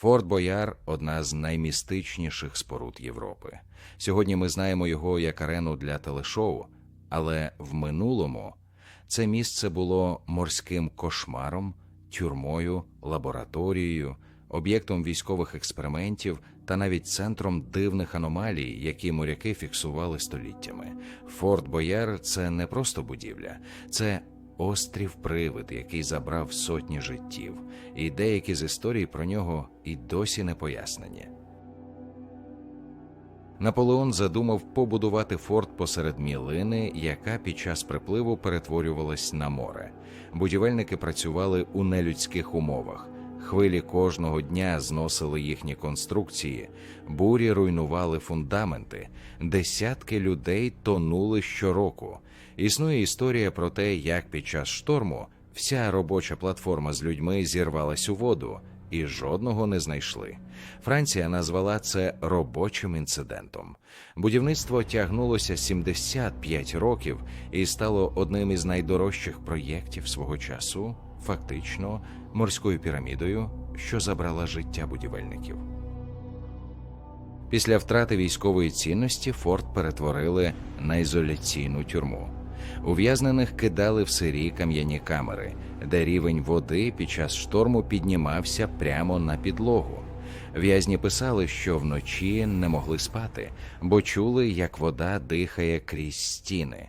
Форт Бояр одна з наймістичніших споруд Європи. Сьогодні ми знаємо його як арену для телешоу, але в минулому це місце було морським кошмаром, тюрмою, лабораторією, об'єктом військових експериментів та навіть центром дивних аномалій, які моряки фіксували століттями. Форт Бояр це не просто будівля, це острів привид, який забрав сотні життів, і деякі з історій про нього і досі не пояснені. Наполеон задумав побудувати форт посеред мілини, яка під час припливу перетворювалась на море. Будівельники працювали у нелюдських умовах. Хвилі кожного дня зносили їхні конструкції, бурі руйнували фундаменти, десятки людей тонули щороку. Існує історія про те, як під час шторму вся робоча платформа з людьми зірвалась у воду, і жодного не знайшли. Франція назвала це робочим інцидентом. Будівництво тягнулося 75 років і стало одним із найдорожчих проєктів свого часу, фактично морською пірамідою, що забрала життя будівельників. Після втрати військової цінності форт перетворили на ізоляційну тюрму. Ув'язнених кидали в сирі кам'яні камери, де рівень води під час шторму піднімався прямо на підлогу. В'язні писали, що вночі не могли спати, бо чули, як вода дихає крізь стіни.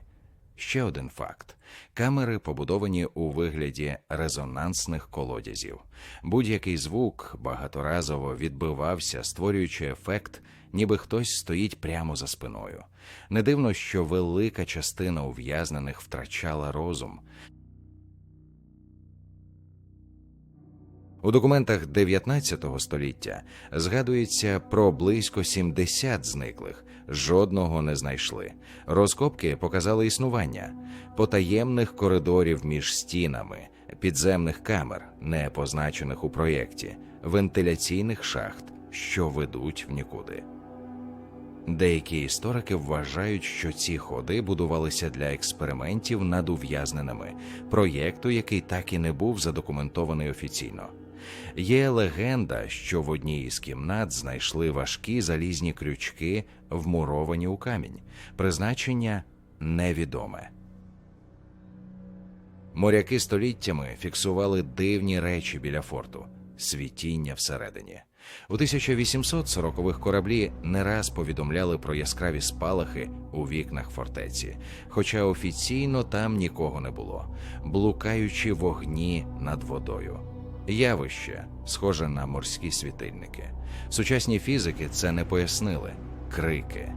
Ще один факт: камери побудовані у вигляді резонансних колодязів. Будь-який звук багаторазово відбивався, створюючи ефект, ніби хтось стоїть прямо за спиною. Не дивно, що велика частина ув'язнених втрачала розум. У документах 19 століття згадується про близько 70 зниклих, жодного не знайшли. Розкопки показали існування потаємних коридорів між стінами, підземних камер, не позначених у проєкті, вентиляційних шахт, що ведуть в нікуди. Деякі історики вважають, що ці ходи будувалися для експериментів над ув'язненими, проєкту, який так і не був задокументований офіційно. Є легенда, що в одній із кімнат знайшли важкі залізні крючки, вмуровані у камінь. Призначення невідоме. Моряки століттями фіксували дивні речі біля форту, світіння всередині. У 1840-х кораблі не раз повідомляли про яскраві спалахи у вікнах фортеці, хоча офіційно там нікого не було, блукаючи вогні над водою. Явище, схоже на морські світильники. Сучасні фізики це не пояснили крики.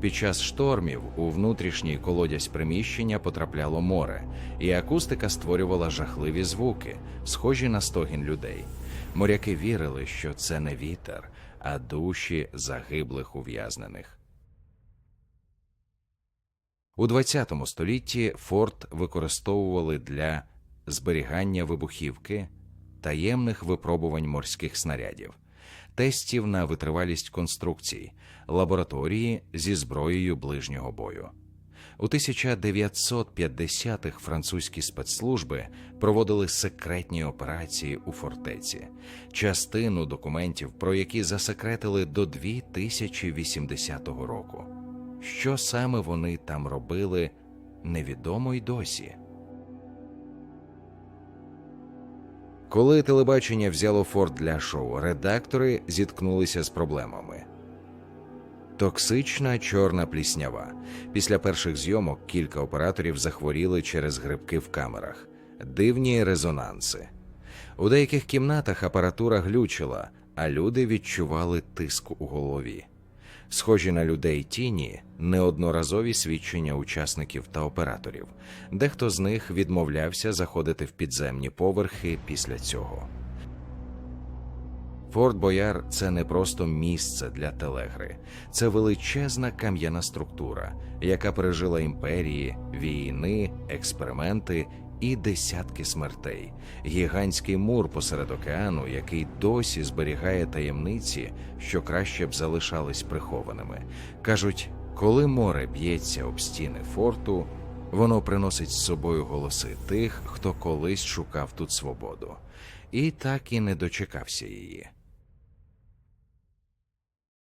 Під час штормів у внутрішній колодязь приміщення потрапляло море, і акустика створювала жахливі звуки, схожі на стогін людей. Моряки вірили, що це не вітер, а душі загиблих ув'язнених. У ХХ столітті форт використовували для зберігання вибухівки, таємних випробувань морських снарядів, тестів на витривалість конструкцій, лабораторії зі зброєю ближнього бою. У 1950-х французькі спецслужби проводили секретні операції у фортеці, частину документів, про які засекретили до 2080 року. Що саме вони там робили, невідомо й досі. Коли телебачення взяло форт для шоу, редактори зіткнулися з проблемами. Токсична чорна пліснява. Після перших зйомок кілька операторів захворіли через грибки в камерах, дивні резонанси. У деяких кімнатах апаратура глючила, а люди відчували тиск у голові. Схожі на людей тіні неодноразові свідчення учасників та операторів. Дехто з них відмовлявся заходити в підземні поверхи після цього. Форт Бояр це не просто місце для телегри, це величезна кам'яна структура, яка пережила імперії, війни, експерименти і десятки смертей, гігантський мур посеред океану, який досі зберігає таємниці, що краще б залишались прихованими. кажуть, коли море б'ється об стіни форту, воно приносить з собою голоси тих, хто колись шукав тут свободу, і так і не дочекався її.